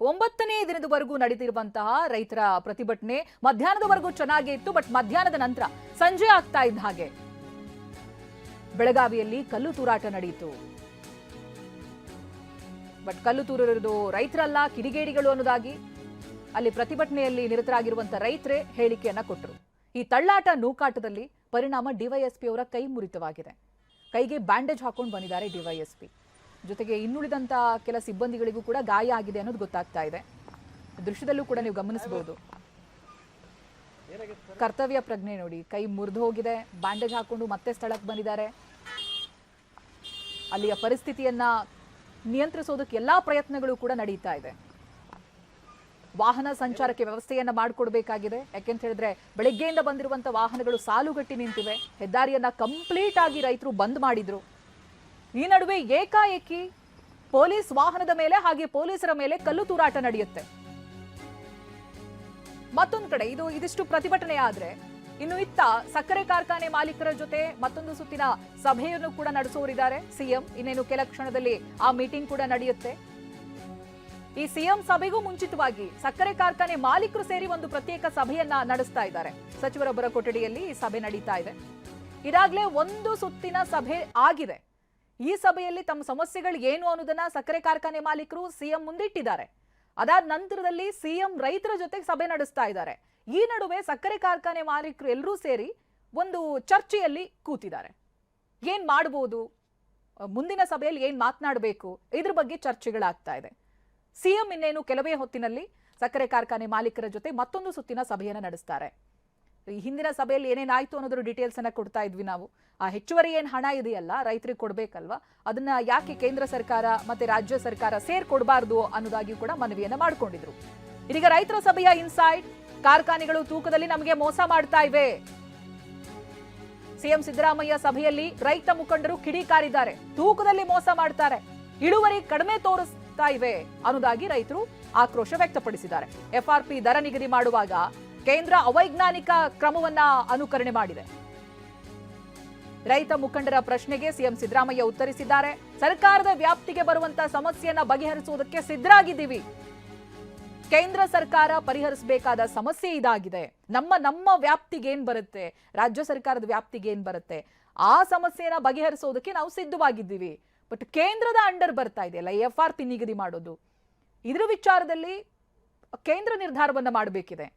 ಒಂಬತ್ತನೇ ದಿನದವರೆಗೂ ನಡೆದಿರುವಂತಹ ರೈತರ ಪ್ರತಿಭಟನೆ ಮಧ್ಯಾಹ್ನದವರೆಗೂ ಚೆನ್ನಾಗಿ ಇತ್ತು, ಬಟ್ ಮಧ್ಯಾಹ್ನದ ನಂತರ ಸಂಜೆ ಆಗ್ತಾ ಇದ್ದ ಹಾಗೆ. ಬೆಳಗಾವಿಯಲ್ಲಿ ಕಲ್ಲು ತೂರಾಟ ನಡೆಯಿತು ಬಟ್ ಕಲ್ಲು ತೂರಿರೋದು ರೈತರಲ್ಲ, ಕಿಡಿಗೇಡಿಗಳು ಅನ್ನೋದಾಗಿ. ಅಲ್ಲಿ ಪ್ರತಿಭಟನೆಯಲ್ಲಿ ನಿರತರಾಗಿರುವಂತ ರೈತರೇ ಹೇಳಿಕೆಯನ್ನ ಕೊಟ್ಟರು ಈ ತಳ್ಳಾಟ ನೂಕಾಟದಲ್ಲಿ ಪರಿಣಾಮ ಡಿವೈಎಸ್ಪಿ ಅವರ ಕೈ ಮುರಿತವಾಗಿದೆ. ಕೈಗೆ ಬ್ಯಾಂಡೇಜ್ ಹಾಕೊಂಡು ಬಂದಿದ್ದಾರೆ ಡಿವೈಎಸ್ಪಿ ಜೊತೆಗೆ ಇನ್ನುಳಿದಂತ ಕೆಲ ಸಿಬ್ಬಂದಿಗಳಿಗೂ ಕೂಡ ಗಾಯ ಆಗಿದೆ ಅನ್ನೋದು ಗೊತ್ತಾಗ್ತಾ ಇದೆ. ದೃಶ್ಯದಲ್ಲೂ ಕೂಡ ನೀವು ಗಮನಿಸಬಹುದು. ಕರ್ತವ್ಯ ಪ್ರಜ್ಞೆ ನೋಡಿ, ಕೈ ಮುರಿದು ಹೋಗಿದೆ, ಬ್ಯಾಂಡೇಜ್ ಹಾಕೊಂಡು ಮತ್ತೆ ಸ್ಥಳಕ್ಕೆ ಬಂದಿದ್ದಾರೆ. ಅಲ್ಲಿಯ ಪರಿಸ್ಥಿತಿಯನ್ನ ನಿಯಂತ್ರಿಸೋದಕ್ಕೆ ಎಲ್ಲಾ ಪ್ರಯತ್ನಗಳು ಕೂಡ ನಡೀತಾ ಇದೆ. ವಾಹನ ಸಂಚಾರಕ್ಕೆ ವ್ಯವಸ್ಥೆಯನ್ನ ಮಾಡಿಕೊಡ್ಬೇಕಾಗಿದೆ. ಯಾಕೆಂತ ಹೇಳಿದ್ರೆ, ಬೆಳಗ್ಗೆಯಿಂದ ಬಂದಿರುವಂತ ವಾಹನಗಳು ಸಾಲುಗಟ್ಟಿ ನಿಂತಿವೆ. ಹೆದ್ದಾರಿಯನ್ನ ಕಂಪ್ಲೀಟ್ ಆಗಿ ರೈತರು ಬಂದ್ ಮಾಡಿದ್ರು. ಈ ನಡುವೆ ಏಕಾಏಕಿ ಪೊಲೀಸ್ ವಾಹನದ ಮೇಲೆ ಹಾಗೆ ಪೊಲೀಸರ ಮೇಲೆ ಕಲ್ಲು ತೂರಾಟ ನಡೆಯುತ್ತೆ. ಮತ್ತೊಂದು ಕಡೆ, ಇದು ಇದಿಷ್ಟು ಪ್ರತಿಭಟನೆ ಆದ್ರೆ ಇನ್ನು ಇತ್ತ ಸಕ್ಕರೆ ಕಾರ್ಖಾನೆ ಮಾಲೀಕರ ಜೊತೆ ಮತ್ತೊಂದು ಸುತ್ತಿನ ಸಭೆಯನ್ನು ಕೂಡ ನಡೆಸುವರಿದ್ದಾರೆ ಸಿಎಂ, ಇನ್ನೇನು ಕೆಲ ಕ್ಷಣದಲ್ಲಿ ಆ ಮೀಟಿಂಗ್ ಕೂಡ ನಡೆಯುತ್ತೆ. ಈ ಸಿಎಂ ಸಭೆಗೂ ಮುಂಚಿತವಾಗಿ ಸಕ್ಕರೆ ಕಾರ್ಖಾನೆ ಮಾಲೀಕರು ಸೇರಿ ಒಂದು ಪ್ರತ್ಯೇಕ ಸಭೆಯನ್ನ ನಡೆಸ್ತಾ ಇದ್ದಾರೆ. ಸಚಿವರೊಬ್ಬರ ಕೊಠಡಿಯಲ್ಲಿ ಈ ಸಭೆ ನಡೀತಾ ಇದೆ. ಇದಾಗ್ಲೇ ಒಂದು ಸುತ್ತಿನ ಸಭೆ ಆಗಿದೆ. ಈ ಸಭೆಯಲ್ಲಿ ತಮ್ಮ ಸಮಸ್ಯೆಗಳು ಏನು ಅನ್ನೋದನ್ನ ಸಕ್ಕರೆ ಕಾರ್ಖಾನೆ ಮಾಲೀಕರು ಸಿಎಂ ಮುಂದಿಟ್ಟಿದ್ದಾರೆ. ಅದಾದ ನಂತರದಲ್ಲಿ ಸಿಎಂ ರೈತರ ಜೊತೆ ಸಭೆ ನಡೆಸ್ತಾ ಇದ್ದಾರೆ. ಈ ನಡುವೆ ಸಕ್ಕರೆ ಕಾರ್ಖಾನೆ ಮಾಲೀಕರು ಎಲ್ಲರೂ ಸೇರಿ ಒಂದು ಚರ್ಚೆಯಲ್ಲಿ ಕೂತಿದ್ದಾರೆ. ಏನ್ ಮಾಡಬಹುದು ಮುಂದಿನ ಸಭೆಯಲ್ಲಿ ಏನ್ ಮಾತನಾಡಬೇಕು? ಇದ್ರ ಬಗ್ಗೆ ಚರ್ಚೆಗಳಾಗ್ತಾ ಇದೆ. ಸಿಎಂ ಇನ್ನೇನು ಕೆಲವೇ ಹೊತ್ತಿನಲ್ಲಿ ಸಕ್ಕರೆ ಕಾರ್ಖಾನೆ ಮಾಲೀಕರ ಜೊತೆ ಮತ್ತೊಂದು ಸುತ್ತಿನ ಸಭೆಯನ್ನು ನಡೆಸ್ತಾರೆ. ಈ ಹಿಂದಿನ ಸಭೆಯಲ್ಲಿ ಏನೇನಾಯ್ತು ಅನ್ನೋದ್ರ ಡೀಟೇಲ್ಸ್ ಅನ್ನ ಕೊಡ್ತಾ ಇದ್ವಿ ನಾವು. ಆ ಹೆಚ್ಚುವರಿ ಏನು ಹಣ ಇದೆಯಲ್ಲ, ರೈತರಿಗೆ ಕೊಡ್ಬೇಕಲ್ವಾ? ಅದನ್ನ ಯಾಕೆ ಕೇಂದ್ರ ಸರ್ಕಾರ ಮತ್ತೆ ರಾಜ್ಯ ಸರ್ಕಾರ ಸೇರ್ ಕೊಡಬಾರದು ಅನ್ನೋದಾಗಿ ಕೂಡ ಮನವಿಯನ್ನ ಮಾಡ್ಕೊಂಡಿದ್ರು. ಇದೀಗ ರೈತರ ಸಭೆಯ ಇನ್ಸೈಡ್ ಕಾರ್ಖಾನೆಗಳು ತೂಕದಲ್ಲಿ ನಮಗೆ ಮೋಸ ಮಾಡ್ತಾ ಇವೆ. ಸಿಎಂ ಸಿದ್ದರಾಮಯ್ಯ ಸಭೆಯಲ್ಲಿ ರೈತ ಮುಖಂಡರು ಕಿಡಿಕಾರಿದ್ದಾರೆ ತೂಕದಲ್ಲಿ ಮೋಸ ಮಾಡ್ತಾರೆ, ಇಳುವರಿ ಕಡಿಮೆ ತೋರಿಸ್ತಾ ಇವೆ ಅನ್ನೋದಾಗಿ ರೈತರು ಆಕ್ರೋಶ ವ್ಯಕ್ತಪಡಿಸಿದ್ದಾರೆ. ಎಫ್ಆರ್ಪಿ ದರ ನಿಗದಿ ಮಾಡುವಾಗ ಕೇಂದ್ರ ಅವೈಜ್ಞಾನಿಕ ಕ್ರಮವನ್ನ ಅನುಕರಣೆ ಮಾಡಿದೆ. ರೈತ ಮುಖಂಡರ ಪ್ರಶ್ನೆಗೆ ಸಿಎಂ ಸಿದ್ದರಾಮಯ್ಯ ಉತ್ತರಿಸಿದ್ದಾರೆ. ಸರ್ಕಾರದ ವ್ಯಾಪ್ತಿಗೆ ಬರುವಂತಹ ಸಮಸ್ಯೆಯನ್ನ ಬಗೆಹರಿಸುವುದಕ್ಕೆ ಸಿದ್ಧರಾಗಿದ್ದೀವಿ. ಕೇಂದ್ರ ಸರ್ಕಾರ ಪರಿಹರಿಸಬೇಕಾದ ಸಮಸ್ಯೆ ಇದಾಗಿದೆ. ನಮ್ಮ ನಮ್ಮ ವ್ಯಾಪ್ತಿಗೆ ಏನ್ ಬರುತ್ತೆ? ರಾಜ್ಯ ಸರ್ಕಾರದ ವ್ಯಾಪ್ತಿಗೆ ಏನ್ ಬರುತ್ತೆ? ಆ ಸಮಸ್ಯೆನ ಬಗೆಹರಿಸುವುದಕ್ಕೆ ನಾವು ಸಿದ್ಧವಾಗಿದ್ದೀವಿ. ಬಟ್ ಕೇಂದ್ರದ ಅಂಡರ್ ಬರ್ತಾ ಇದೆಯಲ್ಲ ಎಫ್ ಆರ್ ಪಿ ನಿಗದಿ ಮಾಡೋದು. ಇದ್ರ ವಿಚಾರದಲ್ಲಿ ಕೇಂದ್ರ ನಿರ್ಧಾರವನ್ನು ಮಾಡಬೇಕಿದೆ.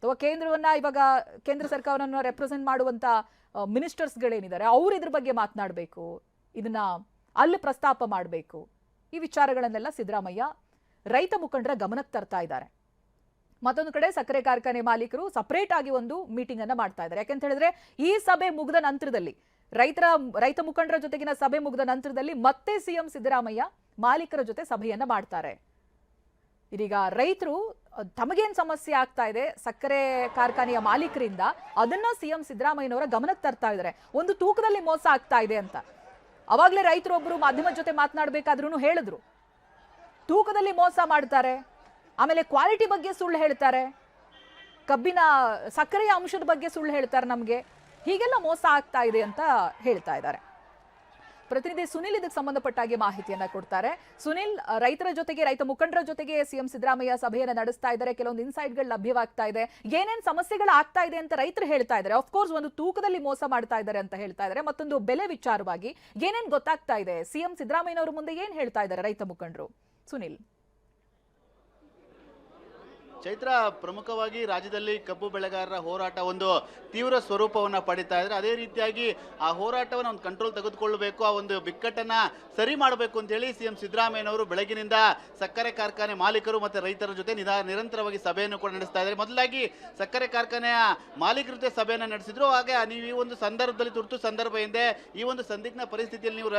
ಅಥವಾ ಕೇಂದ್ರವನ್ನ ಇವಾಗ ಕೇಂದ್ರ ಸರ್ಕಾರವನ್ನು ರೆಪ್ರೆಸೆಂಟ್ ಮಾಡುವಂತ ಮಿನಿಸ್ಟರ್ಸ್ಗಳೇನಿದ್ದಾರೆ ಅವ್ರು ಇದ್ರ ಬಗ್ಗೆ ಮಾತನಾಡಬೇಕು, ಇದನ್ನ ಅಲ್ಲಿ ಪ್ರಸ್ತಾಪ ಮಾಡಬೇಕು. ಈ ವಿಚಾರಗಳನ್ನೆಲ್ಲ ಸಿದ್ದರಾಮಯ್ಯ ರೈತ ಮುಖಂಡರ ಗಮನಕ್ಕೆ ತರ್ತಾ ಇದ್ದಾರೆ. ಮತ್ತೊಂದು ಕಡೆ ಸಕ್ಕರೆ ಕಾರ್ಖಾನೆ ಮಾಲೀಕರು ಸಪರೇಟ್ ಆಗಿ ಒಂದು ಮೀಟಿಂಗ್ ಅನ್ನ ಮಾಡ್ತಾ ಇದ್ದಾರೆ. ಯಾಕೆಂತ ಹೇಳಿದ್ರೆ, ಈ ಸಭೆ ಮುಗಿದ ನಂತರದಲ್ಲಿ, ರೈತರ, ರೈತ ಮುಖಂಡರ ಜೊತೆಗಿನ ಸಭೆ ಮುಗಿದ ನಂತರದಲ್ಲಿ ಮತ್ತೆ ಸಿಎಂ ಸಿದ್ದರಾಮಯ್ಯ ಮಾಲೀಕರ ಜೊತೆ ಸಭೆಯನ್ನ ಮಾಡ್ತಾರೆ. ಇದೀಗ ರೈತರು ತಮಗೇನ್ ಸಮಸ್ಯೆ ಆಗ್ತಾ ಇದೆ? ಸಕ್ಕರೆ ಕಾರ್ಖಾನೆಯ ಮಾಲೀಕರಿಂದ ಅದನ್ನ ಸಿಎಂ ಸಿದ್ದರಾಮಯ್ಯನವರ ಗಮನಕ್ಕೆ ತರ್ತಾ ಇದ್ದಾರೆ. ಒಂದು ತೂಕದಲ್ಲಿ ಮೋಸ ಆಗ್ತಾ ಇದೆ ಅಂತ. ಅವಾಗಲೇ ರೈತರು ಒಬ್ಬರು ಮಾಧ್ಯಮದ ಜೊತೆ ಮಾತನಾಡಬೇಕಾದ್ರೂ ಹೇಳಿದ್ರು. ತೂಕದಲ್ಲಿ ಮೋಸ ಮಾಡ್ತಾರೆ. ಆಮೇಲೆ ಕ್ವಾಲಿಟಿ ಬಗ್ಗೆ ಸುಳ್ಳು ಹೇಳ್ತಾರೆ. ಕಬ್ಬಿನ, ಸಕ್ಕರೆಯ ಅಂಶದ ಬಗ್ಗೆ ಸುಳ್ಳು ಹೇಳ್ತಾರೆ ನಮಗೆ. ಹೀಗೆಲ್ಲ ಮೋಸ ಆಗ್ತಾ ಇದೆ ಅಂತ ಹೇಳ್ತಾ ಇದ್ದಾರೆ. ಪ್ರತಿನಿಧಿ ಸುನಿಲ್ ಇದಕ್ಕೆ ಸಂಬಂಧಪಟ್ಟ ಹಾಗೆ ಮಾಹಿತಿಯನ್ನ ಕೊಡ್ತಾರೆ. ಸುನಿಲ್ ರೈತರ ಜೊತೆಗೆ, ರೈತ ಮುಖಂಡರ ಜೊತೆಗೆ ಸಿಎಂ ಸಿದ್ದರಾಮಯ್ಯ ಸಭೆಯನ್ನು ನಡೆಸ್ತಾ ಇದ್ದಾರೆ. ಕೆಲವೊಂದು ಇನ್ಸೈಟ್ಗಳು ಲಭ್ಯವಾಗ್ತಾ ಇದೆ. ಏನೇನು ಸಮಸ್ಯೆಗಳು ಆಗ್ತಾ ಇದೆ ಅಂತ ರೈತರು ಹೇಳ್ತಾ ಇದ್ದಾರೆ. ಕೋರ್ಸ್ ಒಂದು ತೂಕದಲ್ಲಿ ಮೋಸ ಮಾಡ್ತಾ ಇದ್ದಾರೆ ಅಂತ ಹೇಳ್ತಾ ಇದ್ದಾರೆ. ಮತ್ತೊಂದು ಬೆಲೆ ವಿಚಾರವಾಗಿ ಏನೇನು ಗೊತ್ತಾಗ್ತಾ ಇದೆ? ಸಿಎಂ ಸಿದ್ದರಾಮಯ್ಯನವರು ಮುಂದೆ ಏನ್ ಹೇಳ್ತಾ ಇದ್ದಾರೆ ರೈತ ಮುಖಂಡರು? ಸುನಿಲ್. ಚೈತ್ರ ಪ್ರಮುಖವಾಗಿ ರಾಜ್ಯದಲ್ಲಿ ಕಬ್ಬು ಬೆಳೆಗಾರರ ಹೋರಾಟ ಒಂದು ತೀವ್ರ ಸ್ವರೂಪವನ್ನು ಪಡಿತಾ ಇದ್ರೆ ಅದೇ ರೀತಿಯಾಗಿ ಆ ಹೋರಾಟವನ್ನು ಒಂದು ಕಂಟ್ರೋಲ್ ತೆಗೆದುಕೊಳ್ಳಬೇಕು, ಆ ಒಂದು ಬಿಕ್ಕಟ್ಟನ್ನ ಸರಿ ಮಾಡಬೇಕು ಅಂತ ಹೇಳಿ ಸಿಎಂ ಸಿದ್ದರಾಮಯ್ಯನವರು ಬೆಳಗಿನಿಂದ ಸಕ್ಕರೆ ಕಾರ್ಖಾನೆ ಮಾಲೀಕರು ಮತ್ತು ರೈತರ ಜೊತೆ ನಿಧಾ ನಿರಂತರವಾಗಿ ಸಭೆಯನ್ನು ಕೂಡ ನಡೆಸ್ತಾ ಇದ್ದಾರೆ. ಮೊದಲಾಗಿ ಸಕ್ಕರೆ ಕಾರ್ಖಾನೆಯ ಮಾಲೀಕರ ಜೊತೆ ಸಭೆಯನ್ನು ನಡೆಸಿದ್ರು. ಹಾಗೆ ನೀವು ಈ ಒಂದು ಸಂದರ್ಭದಲ್ಲಿ ತುರ್ತು ಸಂದರ್ಭ ಹಿಂದೆ ಈ ಒಂದು ಸಂದಿಗ್ಧ ಪರಿಸ್ಥಿತಿಯಲ್ಲಿ ನೀವು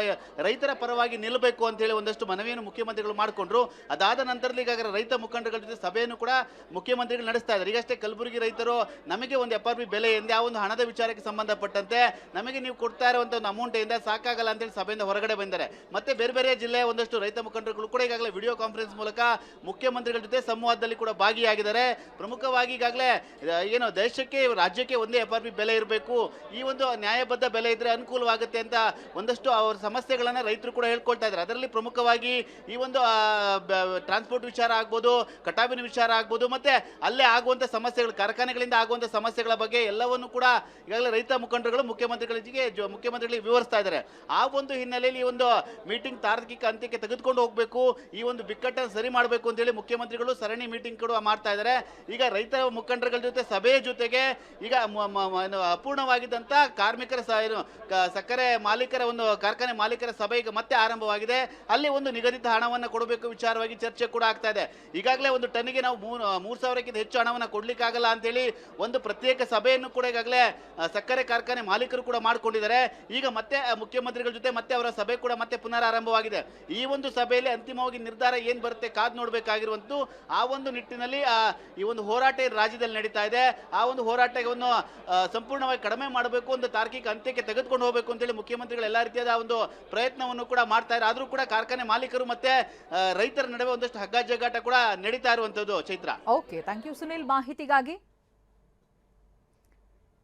ರೈತರ ಪರವಾಗಿ ನಿಲ್ಲಬೇಕು ಅಂತ ಹೇಳಿ ಒಂದಷ್ಟು ಮನವಿಯನ್ನು ಮುಖ್ಯಮಂತ್ರಿಗಳು ಮಾಡಿಕೊಂಡ್ರು. ಅದಾದ ನಂತರದಲ್ಲಿ ಈಗಾಗಲೇ ರೈತ ಮುಖಂಡಗಳ ಜೊತೆ ಸಭೆಯನ್ನು ಕೂಡ ಮುಖ್ಯಮಂತ್ರಿಗಳು ನಡೆಸ್ತಾ ಇದ್ದಾರೆ. ಈಗಷ್ಟೇ ಕಲಬುರಗಿ ರೈತರು, ನಮಗೆ ಒಂದು ಎಫ್ ಆರ್ ಪಿ ಬೆಲೆ ಎಂದೇ ಆ ಒಂದು ಹಣದ ವಿಚಾರಕ್ಕೆ ಸಂಬಂಧಪಟ್ಟಂತೆ ನಮಗೆ ನೀವು ಕೊಡ್ತಾ ಇರುವಂತ ಒಂದು ಅಮೌಂಟ್ ಇಂದ ಸಾಕಾಗಲ್ಲ ಅಂತೇಳಿ ಸಭೆಯಿಂದ ಹೊರಗಡೆ ಬಂದಿದ್ದಾರೆ. ಮತ್ತೆ ಬೇರೆ ಬೇರೆ ಜಿಲ್ಲೆಯ ಒಂದಷ್ಟು ರೈತ ಮುಖಂಡರುಗಳು ಕೂಡ ಈಗಾಗಲೇ ವಿಡಿಯೋ ಕಾನ್ಫರೆನ್ಸ್ ಮೂಲಕ ಮುಖ್ಯಮಂತ್ರಿಗಳ ಜೊತೆ ಸಂವಾದದಲ್ಲಿ ಕೂಡ ಭಾಗಿಯಾಗಿದ್ದಾರೆ. ಪ್ರಮುಖವಾಗಿ ಈಗಾಗಲೇ ಏನು ದೇಶಕ್ಕೆ, ರಾಜ್ಯಕ್ಕೆ ಒಂದೇ ಎಫ್ ಆರ್ ಪಿ ಬೆಲೆ ಇರಬೇಕು. ಈ ಒಂದು ನ್ಯಾಯಬದ್ಧ ಬೆಲೆ ಇದ್ರೆ ಅನುಕೂಲವಾಗುತ್ತೆ ಅಂತ ಒಂದಷ್ಟು ಅವರ ಸಮಸ್ಯೆಗಳನ್ನ ರೈತರು ಕೂಡ ಹೇಳ್ಕೊಳ್ತಾ ಇದ್ದಾರೆ. ಅದರಲ್ಲಿ ಪ್ರಮುಖವಾಗಿ ಈ ಒಂದು ಟ್ರಾನ್ಸ್ಪೋರ್ಟ್ ವಿಚಾರ ಆಗ್ಬೋದು, ಕಟಾವಿನ ವಿಚಾರ ಆಗ್ಬೋದು ಮತ್ತೆ ಅಲ್ಲೇ ಆಗುವಂತ ಸಮಸ್ಯೆಗಳು, ಕಾರ್ಖಾನೆಗಳಿಂದ ಆಗುವಂತ ಸಮಸ್ಯೆಗಳ ಬಗ್ಗೆ ಎಲ್ಲವನ್ನು ಕೂಡ ಈಗಾಗಲೇ ರೈತ ಮುಖಂಡರುಗಳು, ಮುಖ್ಯಮಂತ್ರಿಗಳಿಗೆ ಮುಖ್ಯಮಂತ್ರಿಗಳಿಗೆ ವಿವರಿಸ್ತಾ ಇದ್ದಾರೆ. ಆ ಒಂದು ಹಿನ್ನೆಲೆಯಲ್ಲಿ ಈ ಒಂದು ಮೀಟಿಂಗ್ ತಾರ್ಕಿಕ ಅಂತ್ಯಕ್ಕೆ ತೆಗೆದುಕೊಂಡು ಹೋಗಬೇಕು, ಈ ಒಂದು ಬಿಕ್ಕಟ್ಟನ್ನು ಸರಿ ಮಾಡಬೇಕು ಅಂತೇಳಿ ಮುಖ್ಯಮಂತ್ರಿಗಳು ಸರಣಿ ಮೀಟಿಂಗ್ ಕೂಡ ಮಾಡ್ತಾ ಇದ್ದಾರೆ. ಈಗ ರೈತ ಮುಖಂಡರುಗಳ ಜೊತೆ, ಸಭೆಯ ಜೊತೆಗೆ ಈಗ ಅಪೂರ್ಣವಾಗಿದ್ದಂಥ ಕಾರ್ಮಿಕರ ಸಕ್ಕರೆ ಮಾಲೀಕರ ಒಂದು ಕಾರ್ಖಾನೆ ಮಾಲೀಕರ ಸಭೆ ಈಗ ಮತ್ತೆ ಆರಂಭವಾಗಿದೆ. ಅಲ್ಲಿ ಒಂದು ನಿಗದಿತ ಹಣವನ್ನು ಕೊಡಬೇಕು ವಿಚಾರವಾಗಿ ಚರ್ಚೆ ಕೂಡ ಆಗ್ತಾ ಇದೆ. ಈಗಾಗಲೇ ಒಂದು ಟನ್ನಿಗೆ ನಾವು ಮೂರು ಸಾವಿರಕ್ಕಿಂತ ಹೆಚ್ಚು ಹಣವನ್ನು ಕೊಡಲಿಕ್ಕಾಗಲ್ಲ ಅಂತೇಳಿ ಒಂದು ಪ್ರತ್ಯೇಕ ಸಭೆಯನ್ನು ಕೂಡ ಈಗಾಗಲೇ ಸಕ್ಕರೆ ಕಾರ್ಖಾನೆ ಮಾಲೀಕರು ಕೂಡ ಮಾಡಿಕೊಂಡಿದ್ದಾರೆ. ಈಗ ಮತ್ತೆ ಮುಖ್ಯಮಂತ್ರಿಗಳ ಜೊತೆ ಮತ್ತೆ ಅವರ ಸಭೆ ಕೂಡ ಮತ್ತೆ ಪುನರಾರಂಭವಾಗಿದೆ. ಈ ಒಂದು ಸಭೆಯಲ್ಲಿ ಅಂತಿಮವಾಗಿ ನಿರ್ಧಾರ ಏನು ಬರುತ್ತೆ ಕಾದು ನೋಡಬೇಕಾಗಿರುವಂತೂ ಆ ಒಂದು ನಿಟ್ಟಿನಲ್ಲಿ ಈ ಒಂದು ಹೋರಾಟ ರಾಜ್ಯದಲ್ಲಿ ನಡೀತಾ ಇದೆ, ಆ ಒಂದು ಹೋರಾಟವನ್ನು ಸಂಪೂರ್ಣವಾಗಿ ಕಡಿಮೆ ಮಾಡಬೇಕು, ಒಂದು ತಾರ್ಕಿಕ ಅಂತ್ಯಕ್ಕೆ ತೆಗೆದುಕೊಂಡು ಹೋಗಬೇಕು ಅಂತೇಳಿ ಮುಖ್ಯಮಂತ್ರಿಗಳು ಎಲ್ಲ ರೀತಿಯಾದ ಒಂದು ಪ್ರಯತ್ನವನ್ನು ಕೂಡ ಮಾಡ್ತಾ ಇದ್ದಾರೆ. ಆದರೂ ಕೂಡ ಕಾರ್ಖಾನೆ ಮಾಲೀಕರು ಮತ್ತೆ ರೈತರ ನಡುವೆ ಒಂದಷ್ಟು ಹಗ್ಗ ಜಗ್ಗಾಟ ಕೂಡ ನಡೀತಾ ಇರುವಂತದ್ದು, Chaitra. Okay thank you. Sunil ಮಾಹಿತಿಗಾಗಿ